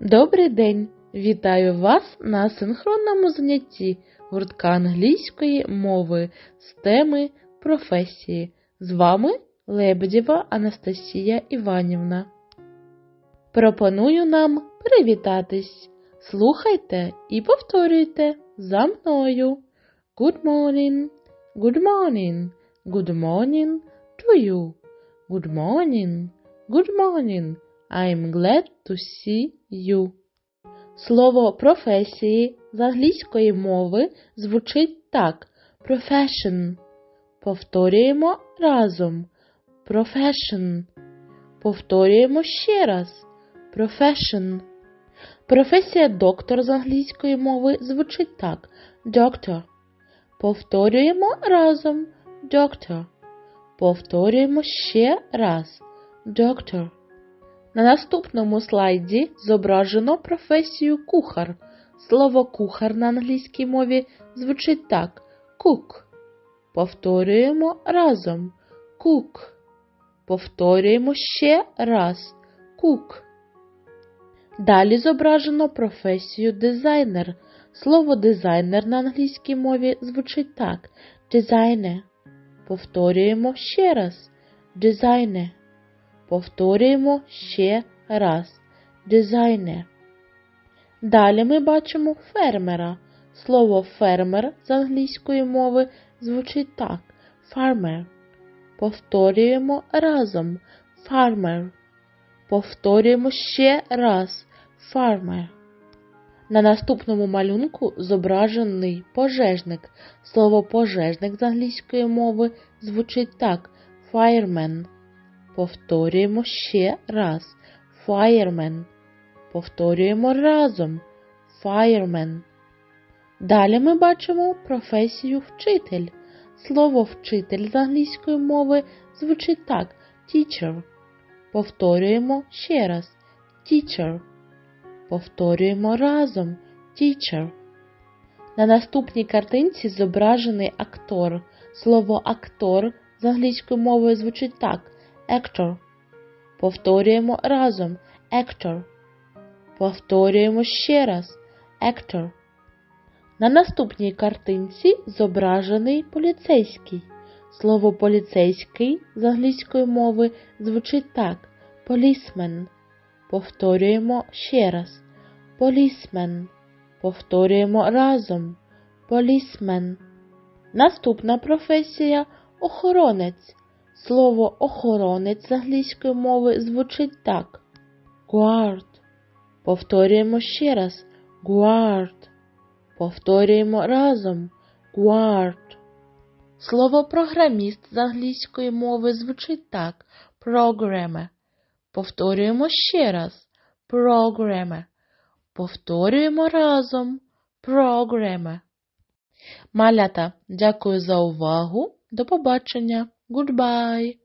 Добрий день! Вітаю вас на синхронному занятті гуртка англійської мови з теми професії. З вами Лебедєва Анастасія Іванівна. Пропоную нам привітатись. Слухайте і повторюйте за мною. Good morning, good morning, good morning to you. Good morning, good morning. I'm glad to see you. Слово професії з англійської мови звучить так: profession. Повторюємо разом. Profession. Повторюємо ще раз. Profession. Професія доктор з англійської мови звучить так: doctor. Повторюємо разом. Doctor. Повторюємо ще раз. Doctor. На наступному слайді зображено професію кухар. Слово кухар на англійській мові звучить так: cook. Повторюємо разом. Cook. Повторюємо ще раз. Cook. Далі зображено професію дизайнер. Слово дизайнер на англійській мові звучить так: designer. Повторюємо ще раз. Designer. Повторюємо ще раз. Дизайнер. Далі ми бачимо фермера. Слово фермер з англійської мови звучить так: farmer. Повторюємо разом. Farmer. Повторюємо ще раз. Farmer. На наступному малюнку зображений пожежник. Слово пожежник з англійської мови звучить так: fireman. Повторюємо ще раз. Fireman. Повторюємо разом. Fireman. Далі ми бачимо професію вчитель. Слово вчитель з англійської мови звучить так: teacher. Повторюємо ще раз. Teacher. Повторюємо разом. Teacher. На наступній картинці зображений актор. Слово актор з англійської мови звучить так: actor. Повторюємо разом. Actor. Повторюємо ще раз. Actor. На наступній картинці зображений поліцейський. Слово поліцейський з англійської мови звучить так: policeman. Повторюємо ще раз. Policeman. Повторюємо разом. Policeman. Наступна професія охоронець. Слово охоронець з англійської мови звучить так: guard. Повторюємо ще раз. Guard. Повторюємо разом. Guard. Слово програміст з англійської мови звучить так: programmer. Повторюємо ще раз. Programmer. Повторюємо разом. Programmer. Малята, дякую за увагу. До побачення. Goodbye.